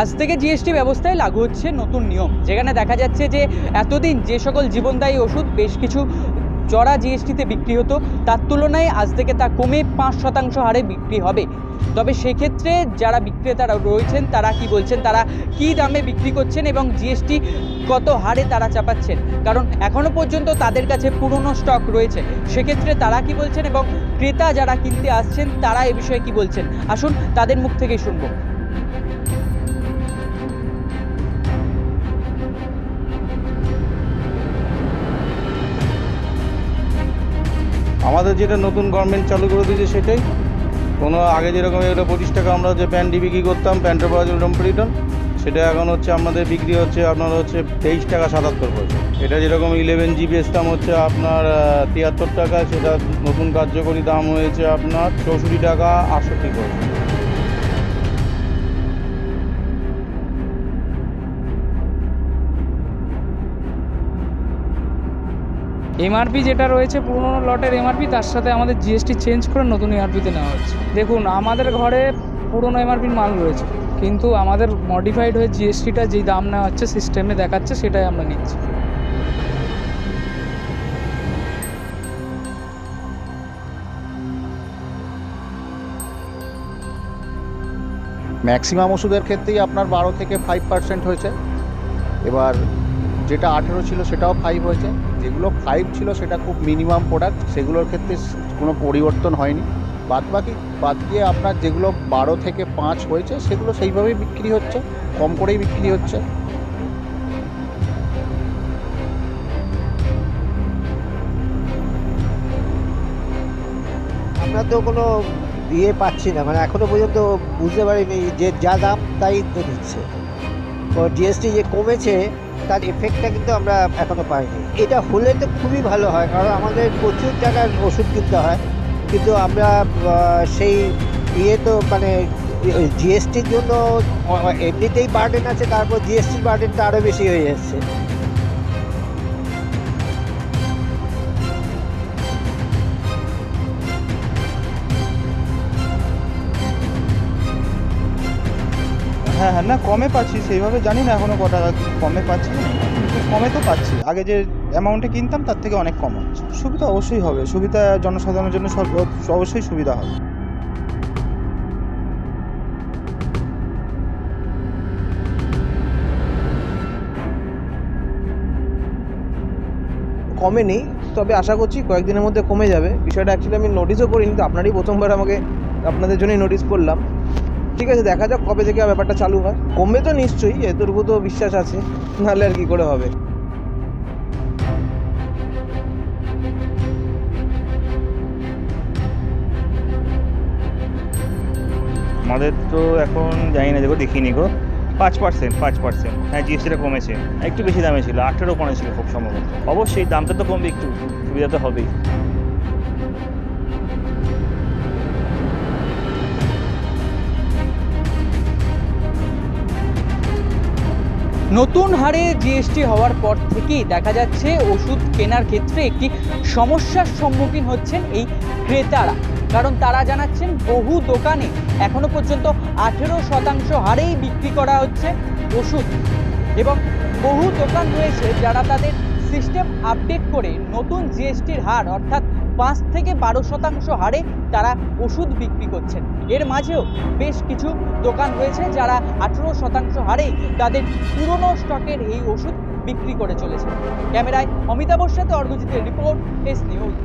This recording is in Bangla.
আজ থেকে জিএসটি ব্যবস্থায় লাগু হচ্ছে নতুন নিয়ম। যেখানে দেখা যাচ্ছে যে এতদিন যে সকল জীবনদায়ী ওষুধ বেশ কিছু চড়া জিএসটিতে বিক্রি হতো, তার তুলনায় আজ থেকে তা কমে পাঁচ শতাংশ হারে বিক্রি হবে। তবে সেক্ষেত্রে যারা বিক্রেতারা রয়েছেন, তারা কি বলছেন? তারা কি দামে বিক্রি করছেন এবং জিএসটি কত হারে তারা চাপাচ্ছেন? কারণ এখনও পর্যন্ত তাদের কাছে পুরনো স্টক রয়েছে। সেক্ষেত্রে তারা কি বলছেন এবং ক্রেতা যারা কিনতে আসছেন, তারা এ বিষয়ে কি বলছেন? আসুন তাদের মুখ থেকে শুনব। আমাদের যেটা নতুন গভর্নমেন্ট চালু করে দিয়েছে সেটাই। কোনো আগে যেরকম এটা পঁচিশ টাকা আমরা যে প্যান্টটি বিক্রি করতাম, প্যান্টের পাওয়া যেরকম রিটার্ন সেটা এখন হচ্ছে আমাদের বিক্রি হচ্ছে আপনার হচ্ছে তেইশ টাকা সাতাত্তর পয়সা। এটা যেরকম ইলেভেন জিবি দাম হচ্ছে আপনার তিয়াত্তর টাকা, সেটা নতুন কার্যকরী দাম হয়েছে আপনার চৌষট্টি টাকা আটষট্টি পয়সা। এমআরপি যেটা রয়েছে, পুরনো লটের এমআরপি তার সাথে আমাদের জিএসটি চেঞ্জ করে নতুন এমআরপিতে নেওয়া হচ্ছে। দেখুন, আমাদের ঘরে পুরনো এমআরপির মাল রয়েছে, কিন্তু আমাদের মডিফাইড হয়ে জিএসটিটা যেই দাম নেওয়া হচ্ছে সিস্টেমে দেখাচ্ছে, সেটাই আমরা নিচ্ছি। ম্যাক্সিমাম ওষুধের ক্ষেত্রেই আপনার বারো থেকে ফাইভ পার্সেন্ট হয়েছে। এবার যেটা আঠেরো ছিল, সেটাও ফাইভ হয়েছে। যেগুলো ফাইভ ছিল সেটা খুব মিনিমাম প্রোডাক্ট সেগুলোর ক্ষেত্রে কোনো পরিবর্তন হয়নি। বাদ বাকি বাদ দিয়ে আপনার যেগুলো বারো থেকে পাঁচ হয়েছে, সেগুলো সেইভাবেই বিক্রি হচ্ছে, কম করেই বিক্রি হচ্ছে। আমরা তো কোনো ইয়ে পাচ্ছি না মানে এখনও পর্যন্ত বুঝতে পারিনি যে যা দাম তাই তো দিচ্ছে। জিএসটি যে কমেছে তার এফেক্টটা কিন্তু আমরা এখনও পাইনি। এটা হলে তো খুবই ভালো হয়, কারণ আমাদের প্রচুর টাকার ওষুধ কিনতে হয়। কিন্তু আমরা সেই ইয়ে তো মানে জিএসটির জন্য এমনিতেই বার্ডেন আছে, তারপর জিএসটির বার্ডেনটা আরও বেশি হয়ে যাচ্ছে। হ্যাঁ হ্যাঁ না, কমে পাচ্ছি, সেইভাবে জানি না এখনও কটা কমে পাচ্ছি। কমে তো পাচ্ছি, আগে যে অ্যামাউন্টে কিনতাম তার থেকে অনেক কম হচ্ছে। সুবিধা অবশ্যই হবে, সুবিধা জনসাধারণের জন্য সব, অবশ্যই সুবিধা হবে। কমেনি তবে আশা করছি কয়েকদিনের মধ্যে কমে যাবে। বিষয়টা অ্যাকচুয়ালি আমি নোটিসও করিনি, তো আপনারই প্রথমবার আমাকে, আপনাদের জন্যই নোটিস করলাম। ঠিক আছে, দেখা যাক কবে থেকে ব্যাপারটা চালু হয়। কমবে তো নিশ্চয়ই, এতটুকু তো বিশ্বাস আছে, নাহলে আর কি করে হবে? আমাদের তো এখন জানি না, দেখো দেখিনি গো। পাঁচ পার্সেন্ট পাঁচ পার্সেন্ট হ্যাঁ জিএসটিটা কমেছে। একটু বেশি দামে ছিল আঠেরো পনেরো খুব সম্ভবত। অবশ্যই, দামটা তো কমবে একটু, সুবিধা তো হবেই। নতুন হারে জিএসটি হওয়ার পর থেকেই দেখা যাচ্ছে ওষুধ কেনার ক্ষেত্রে একটি সমস্যার সম্মুখীন হচ্ছেন এই ক্রেতারা। কারণ তারা জানাচ্ছেন বহু দোকানে এখনও পর্যন্ত আঠেরো শতাংশ হারেই বিক্রি করা হচ্ছে ওষুধ। এবং বহু দোকান রয়েছে যারা তাদের সিস্টেম আপডেট করে নতুন জিএসটির হার অর্থাৎ পাঁচ থেকে বারো শতাংশ হারে তারা ওষুধ বিক্রি করছেন। এর মাঝেও বেশ কিছু দোকান রয়েছে যারা আঠেরো শতাংশ হারে তাদের পুরনো স্টকের এই ওষুধ বিক্রি করে চলেছে। ক্যামেরায় অমিতাভর সাথে অর্ঘজিতের রিপোর্ট, এস নিউজ।